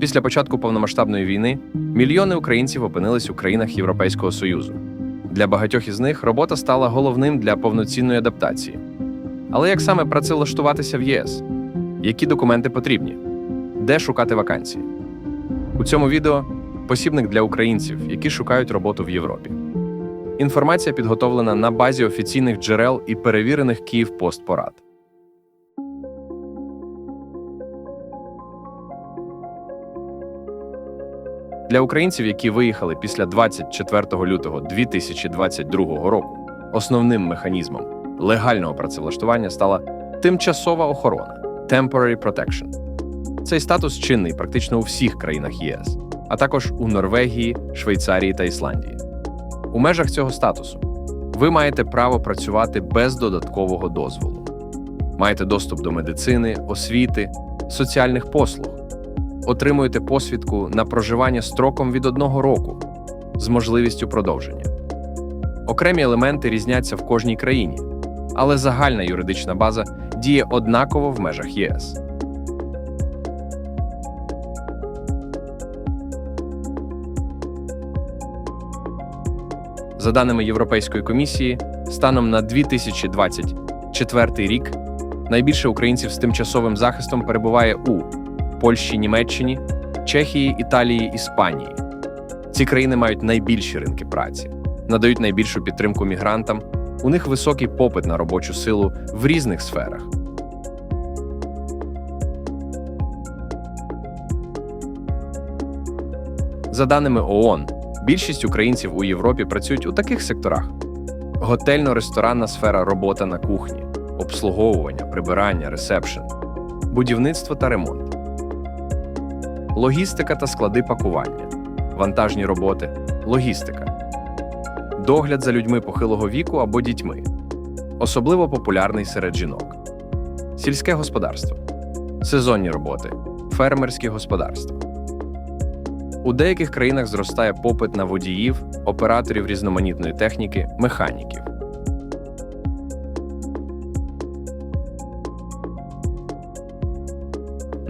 Після початку повномасштабної війни мільйони українців опинились у країнах Європейського Союзу. Для багатьох із них робота стала головним для повноцінної адаптації. Але як саме працевлаштуватися в ЄС? Які документи потрібні? Де шукати вакансії? У цьому відео посібник для українців, які шукають роботу в Європі. Інформація підготовлена на базі офіційних джерел і перевірених Київпостпорад. Для українців, які виїхали після 24 лютого 2022 року, основним механізмом легального працевлаштування стала тимчасова охорона Temporary Protection. Цей статус чинний практично у всіх країнах ЄС, а також у Норвегії, Швейцарії та Ісландії. У межах цього статусу ви маєте право працювати без додаткового дозволу, маєте доступ до медицини, освіти, соціальних послуг, отримуєте посвідку на проживання строком від одного року з можливістю продовження. Окремі елементи різняться в кожній країні, але загальна юридична база діє однаково в межах ЄС. За даними Європейської комісії, станом на 2024 рік найбільше українців з тимчасовим захистом перебуває у Польщі, Німеччині, Чехії, Італії, Іспанії. Ці країни мають найбільші ринки праці, надають найбільшу підтримку мігрантам. У них високий попит на робочу силу в різних сферах. За даними ООН, більшість українців у Європі працюють у таких секторах: готельно-ресторанна сфера робота на кухні, обслуговування, прибирання, ресепшн, будівництво та ремонт, логістика та склади пакування, вантажні роботи, логістика, догляд за людьми похилого віку або дітьми, особливо популярний серед жінок, сільське господарство, сезонні роботи, фермерські господарства. У деяких країнах зростає попит на водіїв, операторів різноманітної техніки, механіків.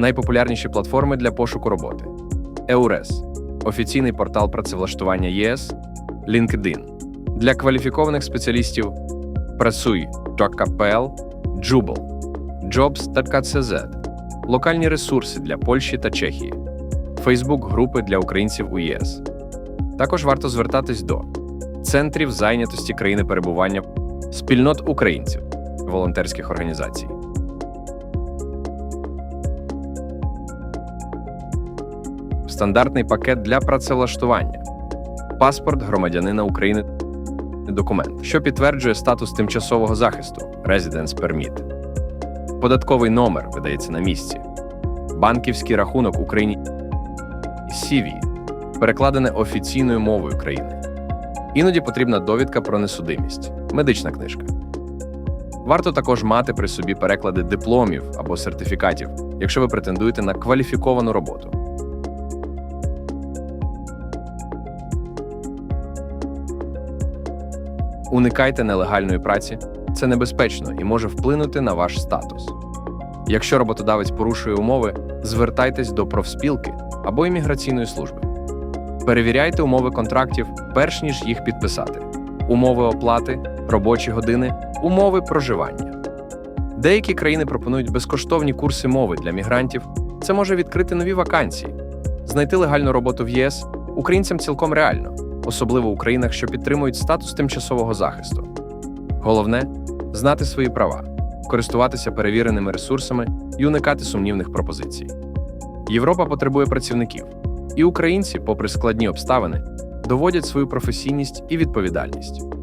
Найпопулярніші платформи для пошуку роботи: EURES – офіційний портал працевлаштування ЄС, LinkedIn для кваліфікованих спеціалістів Працюй.кл, Jubel, Jobs.cz, локальні ресурси для Польщі та Чехії. Фейсбук-групи для українців у ЄС. Також варто звертатись до центрів зайнятості країни перебування, спільнот українців, волонтерських організацій. Стандартний пакет для працевлаштування, паспорт громадянина України, документ, що підтверджує статус тимчасового захисту Residence Permit. Податковий номер видається на місці, банківський рахунок Україні. CV перекладене офіційною мовою країни. Іноді потрібна довідка про несудимість, медична книжка. Варто також мати при собі переклади дипломів або сертифікатів, якщо ви претендуєте на кваліфіковану роботу. Уникайте нелегальної праці, це небезпечно і може вплинути на ваш статус. Якщо роботодавець порушує умови, звертайтесь до профспілки або імміграційної служби. Перевіряйте умови контрактів, перш ніж їх підписати, умови оплати, робочі години, умови проживання. Деякі країни пропонують безкоштовні курси мови для мігрантів. Це може відкрити нові вакансії. Знайти легальну роботу в ЄС українцям цілком реально, особливо у країнах, що підтримують статус тимчасового захисту. Головне знати свої права, користуватися перевіреними ресурсами і уникати сумнівних пропозицій. Європа потребує працівників, і українці, попри складні обставини, доводять свою професійність і відповідальність.